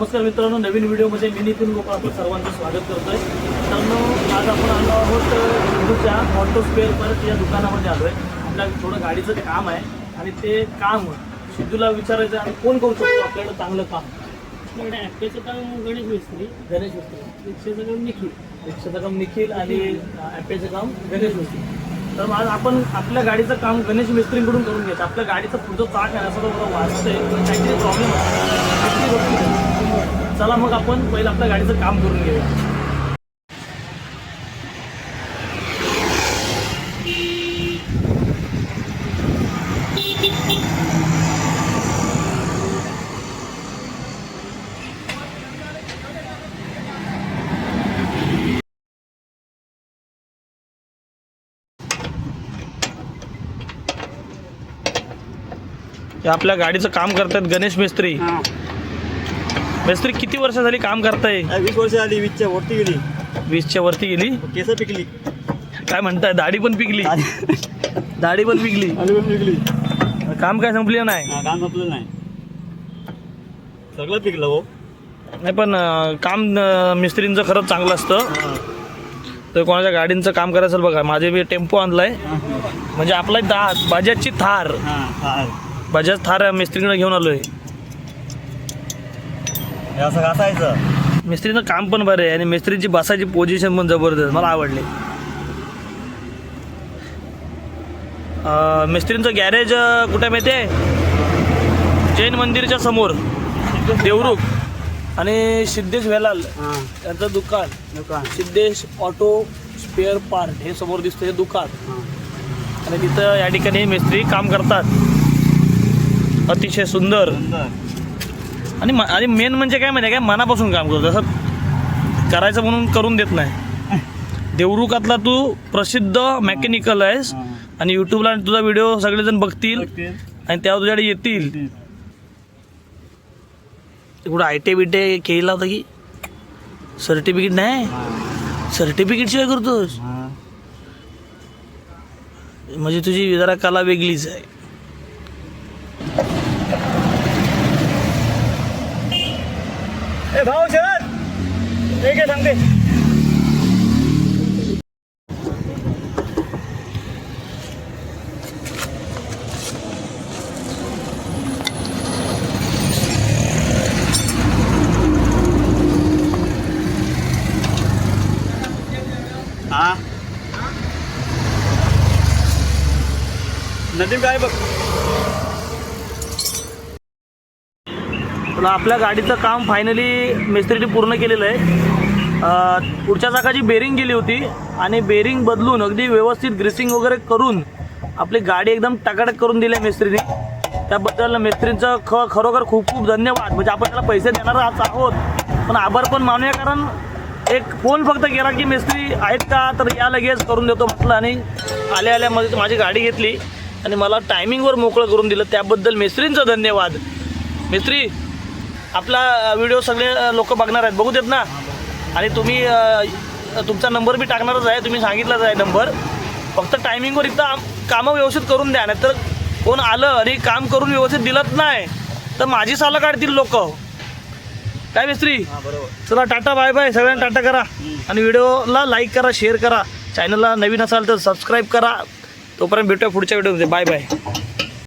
नमस्कार मित्रांनो नवीन व्हिडिओमध्ये मी नितीन गोपाळ आपलं सर्वांचं स्वागत करतोय. मित्रांनो आज आपण आलो आहोत हिंदूच्या ऑटो स्पेअर परत या दुकानामध्ये आलो आहे आपल्या थोडं गाडीचं काम आहे आणि ते काम सिद्धूला विचारायचं आहे आणि कोण करू शकतो? आपल्याकडे चांगलं काम. आपल्याकडे ॲपेचं काम गणेश मिस्त्री गणेश मिस्त्री. रिक्षाचं काम निखिल. रिक्षाचं काम निखिल आणि ॲपेचं काम गणेश मिस्त्री. तर आज आपण आपल्या गाडीचं काम गणेश मिस्त्रींकडून करून घ्यायचं आपल्या गाडीचं पुढचं चाक आहे असं पण काहीतरी प्रॉब्लेम आहे. चला मग आपण पहिलं आपल्या गाडीचं काम करून घेऊया. हे आपल्या गाडीचं काम करतात गणेश मिस्त्री. मिस्त्री किती वर्ष झाली काम करताय? वीस वर्ष आली वीसच्या वरती गेली. वीसच्या वरती गेली? केस पिकली. काय म्हणताय दाढी पण पिकली? दाढी. पण पिकली? आली पण पिकली. काम काय संपलं नाही? हा, काम संपलं नाही. सगळं पिकलं हो. नाही पण अं, काम अं, मिस्त्रींचं खरंच चांगलं असतं. हा. तर कोणाच्या गाडींचं काम करायचं असेल बघा. माझे मी टेम्पो आणलाय. हा, म्हणजे आपला दा बजाजची थार. हा, हा. बजाज थार मिस्त्रीकडे घेऊन आलोय. हे असं घासायचं मिस्त्रीचं काम पण बरं आहे आणि मिस्त्रीची बसायची पोझिशन पण जबरदस्त मला आवडले. अं, मिस्त्रींचं गॅरेज कुठे माहिती आहे? जैन मंदिरच्या समोर देवरुख आणि सिद्धेश वेलाल हा, यांचं दुकान. दुकान. सिद्धेश ऑटो स्पेअर पार्ट हे समोर दिसतं हे दुकान. हा. आणि तिथं या ठिकाणी मिस्त्री काम करतात. अतिशय सुंदर. सुंदर. आणि म- आणि मेन म्हणजे काय माहिती आहे काय मनापासून काम करतो. असं करायचं म्हणून करून देत नाही. देवरुखातला तू प्रसिद्ध मेकॅनिकल आहेस. आणि यूट्यूबला तुझा व्हिडिओ सगळेजण बघतील. आणि त्यावर तुझ्याकडे येतील. कुठं आय टी बिटे केला होता की? सर्टिफिकेट नाही? सर्टिफिकेट शिवाय करतोस. म्हणजे तुझी जरा कला वेगळीच आहे. ए भाऊ शरद एक आहे सांगते हा नदीम काय बघ आपल्या गाडीचं काम फायनली मिस्त्रीने पूर्ण केलेलं आहे. पुढच्या चाकाची बेरिंग गेली होती आणि बेरिंग बदलून अगदी व्यवस्थित ग्रिसिंग वगैरे करून आपली गाडी एकदम टकाटक करून दिली आहे मिस्त्रीने. त्याबद्दल मिस्त्रींचं ख खरोखर खूप खूप धन्यवाद. म्हणजे आपण त्याला पैसे देणारच आहोत पण आभार पण मानूया कारण एक फोन फक्त केला की मिस्त्री आहेत का तर या लगेच करून देतो म्हटलं आणि आल्या आल्या मध्ये माझी गाडी घेतली आणि मला टायमिंगवर मोकळं करून दिलं. त्याबद्दल मिस्त्रींचं धन्यवाद. मिस्त्री आपला व्हिडिओ सगळे लोक बघणार आहेत. बघू देत ना. आणि तुम्ही तुमचा नंबर बी टाकणारच आहे. तुम्ही सांगितलाच आहे नंबर फक्त टायमिंगवर इथं आम- कामं व्यवस्थित करून द्या. नाही तर कोण आलं आणि काम करून व्यवस्थित दिलंच नाही तर माझी सालं काढतील लोक. काय मिस्त्री? हा बरोबर. चला टाटा बाय बाय सगळ्यांना टाटा करा. आणि व्हिडिओला लाईक करा शेअर करा. चॅनलला नवीन असाल तर सबस्क्राईब करा. तोपर्यंत भेटूया पुढच्या व्हिडिओमध्ये बाय बाय